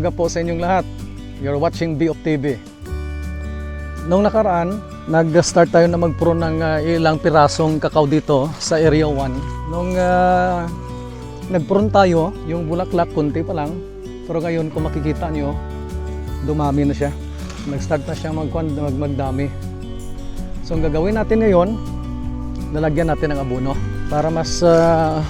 Umaga po sa inyong lahat. You're watching B of TV. Noong nakaraan, nag-start tayo na magpro ng ah, ilang pirasong kakao dito sa Area 1. Nung uh, nagpron tayo, yung bulaklak kunti pa lang. Pero ngayon kung makikita nyo, dumami na siya. Nag-start na siya mag, mag magdami. So ang gagawin natin ngayon, lalagyan natin ng abono para mas ah,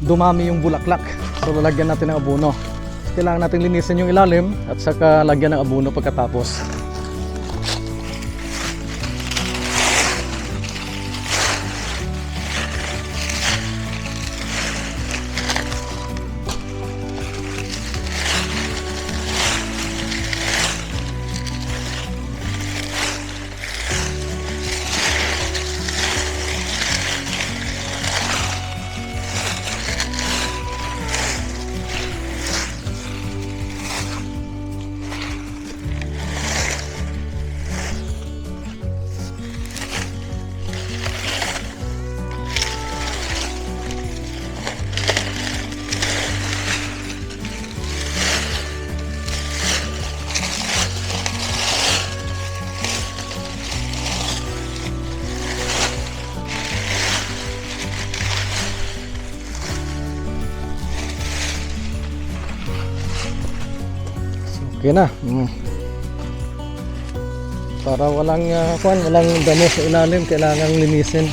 dumami yung bulaklak. So lalagyan natin ng abono. Kailangan natin linisin yung ilalim at saka lagyan ng abono pagkatapos. Okay na. Mm. Para walang uh, kwan, walang damo sa ilalim, kailangan linisin.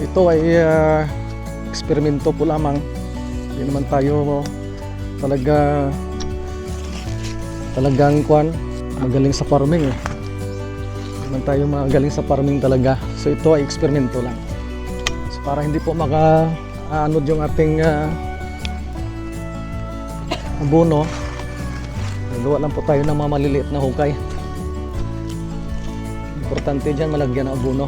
Ito ay uh, eksperimento po lamang. Hindi naman tayo talaga talagang kwan magaling sa farming eh. Naman tayo magaling sa farming talaga. So ito ay eksperimento lang. So, para hindi po maka aanod yung ating ah, abono nagawa lang po tayo ng mga maliliit na hukay. Importante dyan malagyan ng abono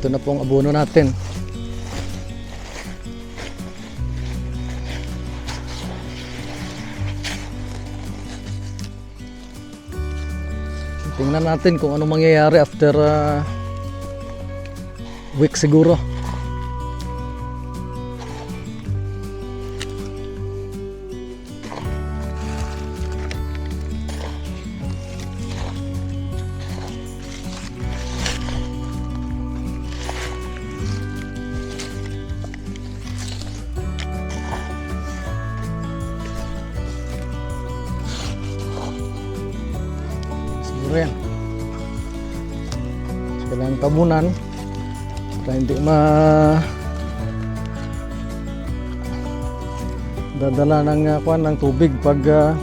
ito na po ang abono natin. Tingnan natin kung ano mangyayari after uh, week siguro siguro yan. So, kailangan tabunan. Para hindi ma dadala ng uh, kwan ng tubig pag uh,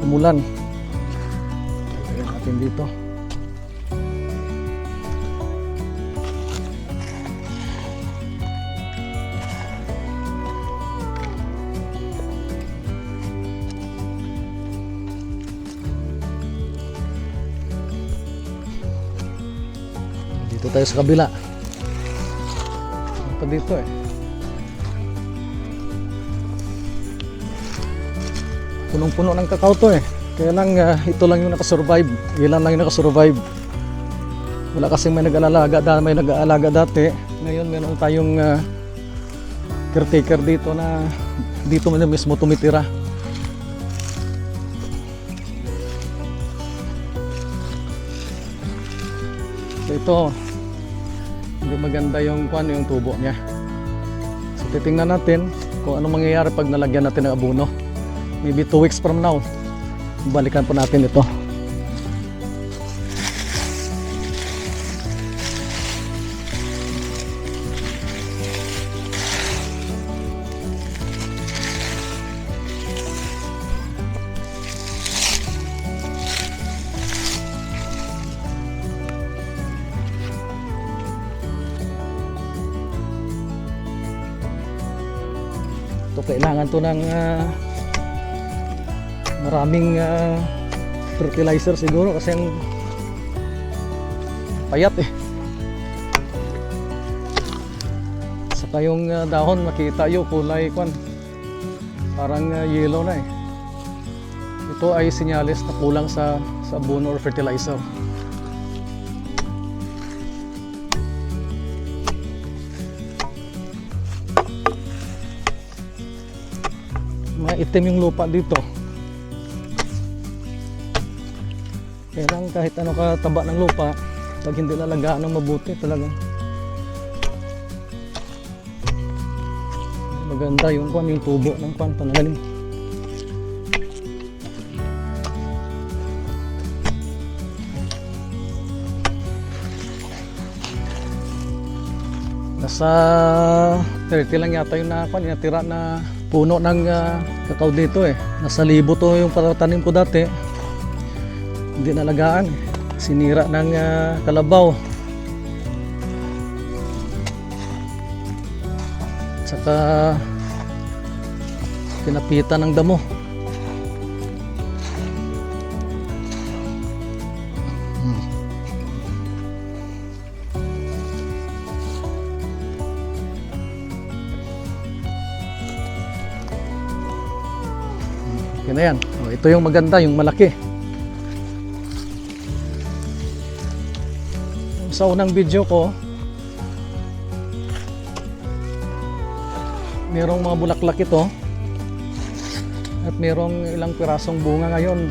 umulan. Lagyan natin dito dito tayo sa kabila. Pa dito eh. Punong-puno ng kakao to eh. Kaya lang ah, ito lang yung nakasurvive. Ilan lang yung nakasurvive. Wala kasing may nag-aalaga dati may nag-aalaga dati. Ngayon meron tayong ah, caretaker dito na dito man mismo tumitira. So ito hindi maganda yung kwan yung tubo niya. So titingnan natin kung ano mangyayari pag nalagyan natin ng abono maybe 2 weeks from now balikan po natin ito So kailangan to ng ah, maraming ah, fertilizer siguro kasi ang payat eh. Saka yung ah, dahon makita yung kulay kwan. Parang ah, yellow na eh. Ito ay sinyalis na kulang sa sa abono or fertilizer. Maitim yung lupa dito. Kaya lang kahit ano kataba ng lupa, pag hindi lalagaan ng mabuti talaga. Maganda yung kwan, yung tubo ng kwan, panagaling. Nasa 30 lang yata yung nakakon, yung natira na puno ng ah, kakao dito eh. Nasa libo to yung patatanim ko dati. Hindi nalagaan. eh. Sinira ng ah, kalabaw. Saka kinapitan ng damo. Yun na yan. O, ito yung maganda, yung malaki. Sa unang video ko, merong mga bulaklak ito. At merong ilang pirasong bunga ngayon.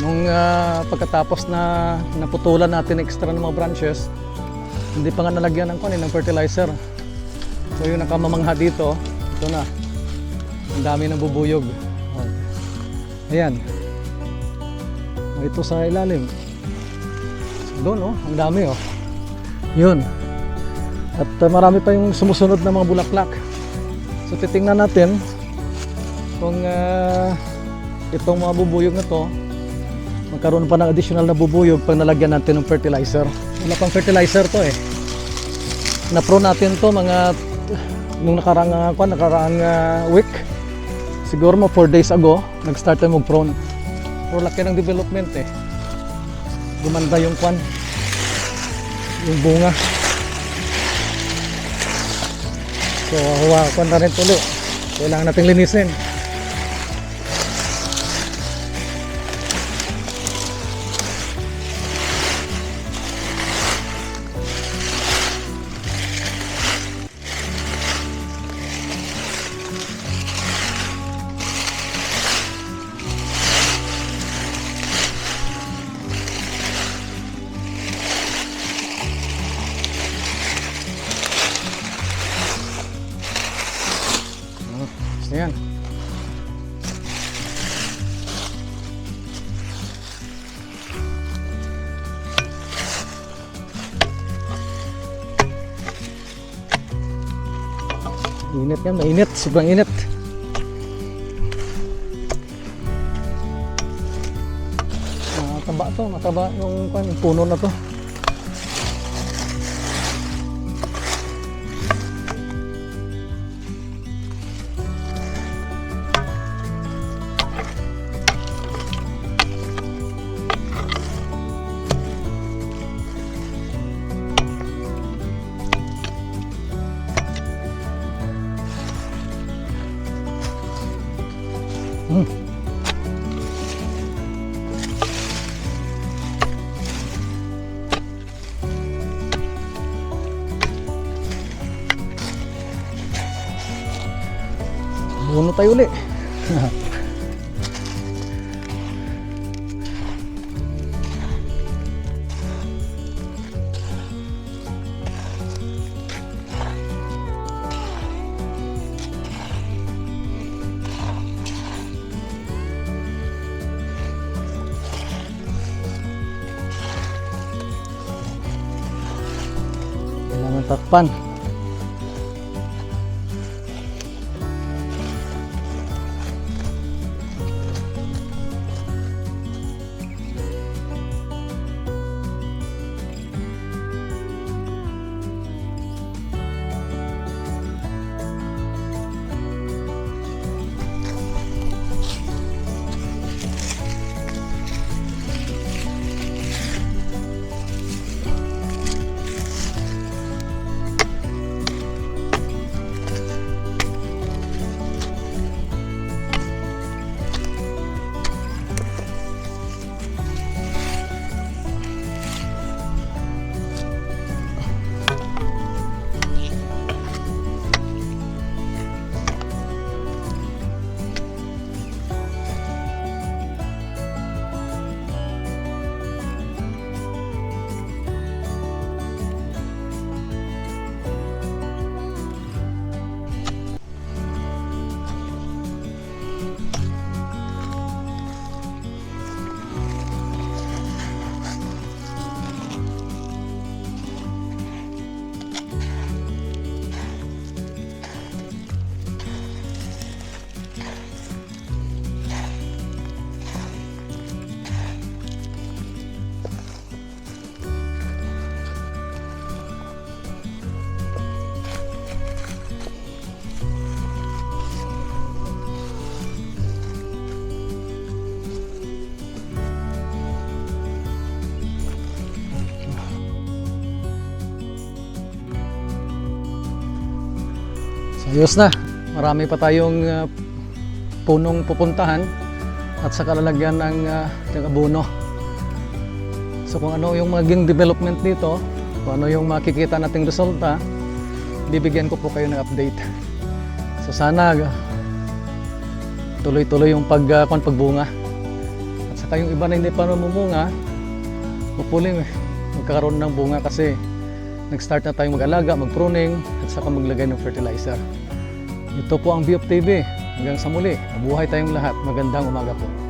Nung ah, pagkatapos na naputulan natin extra ng mga branches, hindi pa nga nalagyan ng, kunin, ng fertilizer. So yung nakamamangha dito, ito na. Ang dami ng bubuyog. Ayan. Ito sa ilalim. Doon oh, ang dami oh. Yun. At uh, marami pa yung sumusunod na mga bulaklak. So titingnan natin kung uh, itong mga bubuyog na to magkaroon pa ng additional na bubuyog pag nalagyan natin ng fertilizer. Wala pang fertilizer to eh. Na-pro natin to mga nung nakarang uh, kwan, nakarang uh, week. Siguro mga 4 days ago, nag-start tayo mag-prone. Pero laki ng development eh. Gumanda yung kwan. Yung bunga. So, huwa kwan na rin tuloy. Kailangan nating linisin. Init yan, mainit, sobrang init. Mataba to, mataba yung, yung puno na to. Buno tayo uli. Kailangan takpan. Ayos na. Marami pa tayong ah, punong pupuntahan at saka lalagyan ng uh, abono. So kung ano yung maging development dito, kung ano yung makikita nating resulta, bibigyan ko po kayo ng update. So sana ah, tuloy-tuloy yung pag, uh, pagbunga. At saka yung iba na hindi pa namumunga, hopefully magkakaroon ng bunga kasi nag-start na tayong mag-alaga, mag-pruning at saka maglagay ng fertilizer. Ito po ang BF TV. Hanggang sa muli, mabuhay tayong lahat. Magandang umaga po.